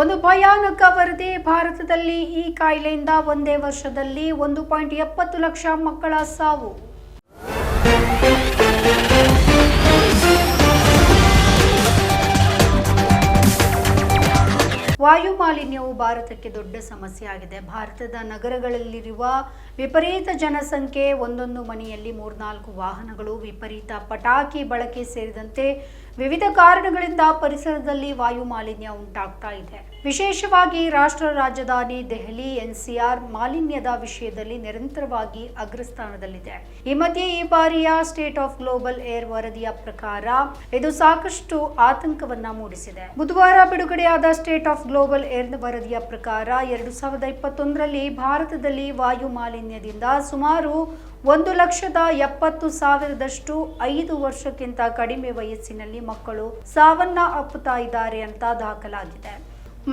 ಒಂದು ಭಯಾನಕ ವರದಿ. ಭಾರತದಲ್ಲಿ ಈ ಕಾಯಿಲೆಯಿಂದ ಒಂದೇ ವರ್ಷದಲ್ಲಿ ಒಂದು ಪಾಯಿಂಟ್ ಎಪ್ಪತ್ತು ಲಕ್ಷ ಮಕ್ಕಳ ಸಾವು. ವಾಯು ಮಾಲಿನ್ಯವು ಭಾರತಕ್ಕೆ ದೊಡ್ಡ ಸಮಸ್ಯೆಯಾಗಿದೆ ಭಾರತದ ನಗರಗಳಲ್ಲಿರುವ ವಿಪರೀತ ಜನಸಂಖ್ಯೆ, ಒಂದೊಂದು ಮನೆಯಲ್ಲಿ ಮೂರ್ನಾಲ್ಕು ವಾಹನಗಳು, ವಿಪರೀತ ಪಟಾಕಿ ಬಳಕೆ ಸೇರಿದಂತೆ ವಿವಿಧ ಕಾರಣಗಳಿಂದ ಪರಿಸರದಲ್ಲಿ ವಾಯು ಮಾಲಿನ್ಯ ಉಂಟಾಗ್ತಾ ಇದೆ. ವಿಶೇಷವಾಗಿ ರಾಷ್ಟ್ರ ರಾಜಧಾನಿ ದೆಹಲಿ ಎನ್ಸಿಆರ್ ಮಾಲಿನ್ಯದ ವಿಷಯದಲ್ಲಿ ನಿರಂತರವಾಗಿ ಅಗ್ರಸ್ಥಾನದಲ್ಲಿದೆ. ಈ ಮಧ್ಯೆ ಈ ಬಾರಿಯ ಸ್ಟೇಟ್ ಆಫ್ ಗ್ಲೋಬಲ್ ಏರ್ ವರದಿಯ ಪ್ರಕಾರ ಇದು ಸಾಕಷ್ಟು ಆತಂಕವನ್ನ ಮೂಡಿಸಿದೆ. ಬುಧವಾರ ಬಿಡುಗಡೆಯಾದ ಸ್ಟೇಟ್ ಆಫ್ ಗ್ಲೋಬಲ್ ಏರ್ ವರದಿಯ ಪ್ರಕಾರ ಎರಡು ಸಾವಿರದ ಇಪ್ಪತ್ತೊಂದರಲ್ಲಿ ಭಾರತದಲ್ಲಿ ವಾಯು ಮಾಲಿನ್ಯದಿಂದ ಸುಮಾರು ಒಂದು ಲಕ್ಷದ ಎಪ್ಪತ್ತು ಸಾವಿರದಷ್ಟು ಐದು ವರ್ಷಕ್ಕಿಂತ ಕಡಿಮೆ ವಯಸ್ಸಿನಲ್ಲಿ ಮಕ್ಕಳು ಸಾವನ್ನ ಅಪ್ಪುತ್ತಾ ಇದ್ದಾರೆ ಅಂತ ದಾಖಲಾಗಿದೆ.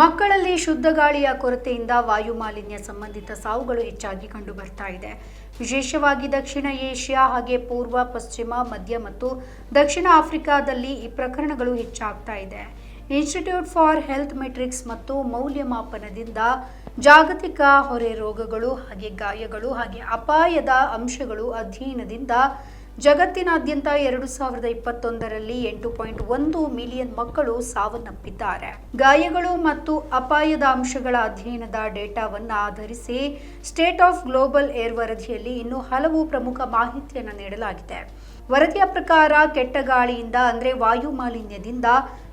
ಮಕ್ಕಳಲ್ಲಿ ಶುದ್ಧ ಗಾಳಿಯ ಕೊರತೆಯಿಂದ ವಾಯುಮಾಲಿನ್ಯ ಸಂಬಂಧಿತ ಸಾವುಗಳು ಹೆಚ್ಚಾಗಿ ಕಂಡು ಬರ್ತಾ ಇದೆ. ವಿಶೇಷವಾಗಿ ದಕ್ಷಿಣ ಏಷ್ಯಾ ಹಾಗೆ ಪೂರ್ವ, ಪಶ್ಚಿಮ, ಮಧ್ಯ ಮತ್ತು ದಕ್ಷಿಣ ಆಫ್ರಿಕಾದಲ್ಲಿ ಈ ಪ್ರಕರಣಗಳು ಹೆಚ್ಚಾಗ್ತಾ ಇದೆ. ಇನ್ಸ್ಟಿಟ್ಯೂಟ್ ಫಾರ್ ಹೆಲ್ತ್ ಮೆಟ್ರಿಕ್ಸ್ ಮತ್ತು ಮೌಲ್ಯಮಾಪನದಿಂದ ಜಾಗತಿಕ ಹೊರೆ ರೋಗಗಳು ಹಾಗೆ ಗಾಯಗಳು ಹಾಗೆ ಅಪಾಯದ ಅಂಶಗಳು ಅಧ್ಯಯನದಿಂದ ಜಗತ್ತಿನಾದ್ಯಂತ ಎರಡು ಸಾವಿರದ ಇಪ್ಪತ್ತೊಂದರಲ್ಲಿ ಎಂಟು ಪಾಯಿಂಟ್ ಒಂದು ಮಿಲಿಯನ್ ಮಕ್ಕಳು ಸಾವನ್ನಪ್ಪಿದ್ದಾರೆ. ಗಾಯಗಳು ಮತ್ತು ಅಪಾಯದ ಅಂಶಗಳ ಅಧ್ಯಯನದ ಡೇಟಾವನ್ನು ಆಧರಿಸಿ ಸ್ಟೇಟ್ ಆಫ್ ಗ್ಲೋಬಲ್ ಏರ್ ವರದಿಯಲ್ಲಿ ಇನ್ನೂ ಹಲವು ಪ್ರಮುಖ ಮಾಹಿತಿಯನ್ನು ನೀಡಲಾಗಿದೆ. ವರದಿಯ ಪ್ರಕಾರ ಕೆಟ್ಟ ಗಾಳಿಯಿಂದ ಅಂದರೆ ವಾಯು ಮಾಲಿನ್ಯದಿಂದ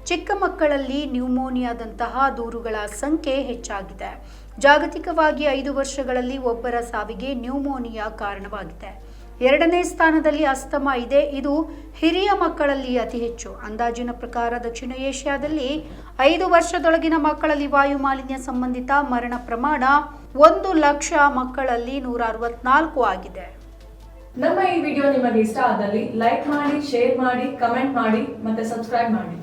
ಚಿಕ್ಕ ಮಕ್ಕಳಲ್ಲಿ ನ್ಯೂಮೋನಿಯಾದಂತಹ ದೂರುಗಳ ಸಂಖ್ಯೆ ಹೆಚ್ಚಾಗಿದೆ. ಜಾಗತಿಕವಾಗಿ ಐದು ವರ್ಷಗಳಲ್ಲಿ ಒಬ್ಬರ ಸಾವಿಗೆ ನ್ಯೂಮೋನಿಯಾ ಕಾರಣವಾಗಿದೆ. ಎರಡನೇ ಸ್ಥಾನದಲ್ಲಿ ಅಸ್ತಮ ಇದೆ. ಇದು ಹಿರಿಯ ಮಕ್ಕಳಲ್ಲಿ ಅತಿ ಹೆಚ್ಚು. ಅಂದಾಜಿನ ಪ್ರಕಾರ ದಕ್ಷಿಣ ಏಷ್ಯಾದಲ್ಲಿ ಐದು ವರ್ಷದೊಳಗಿನ ಮಕ್ಕಳಲ್ಲಿ ವಾಯು ಮಾಲಿನ್ಯ ಸಂಬಂಧಿತ ಮರಣ ಪ್ರಮಾಣ ಒಂದು ಲಕ್ಷ ಮಕ್ಕಳಲ್ಲಿ ನೂರ ಅರವತ್ನಾಲ್ಕು ಆಗಿದೆ. ನಮ್ಮ ಈ ವಿಡಿಯೋ ನಿಮಗೆ ಇಷ್ಟ ಆದಲ್ಲಿ ಲೈಕ್ ಮಾಡಿ, ಶೇರ್ ಮಾಡಿ, ಕಮೆಂಟ್ ಮಾಡಿ ಮತ್ತೆ ಸಬ್ಸ್ಕ್ರೈಬ್ ಮಾಡಿ.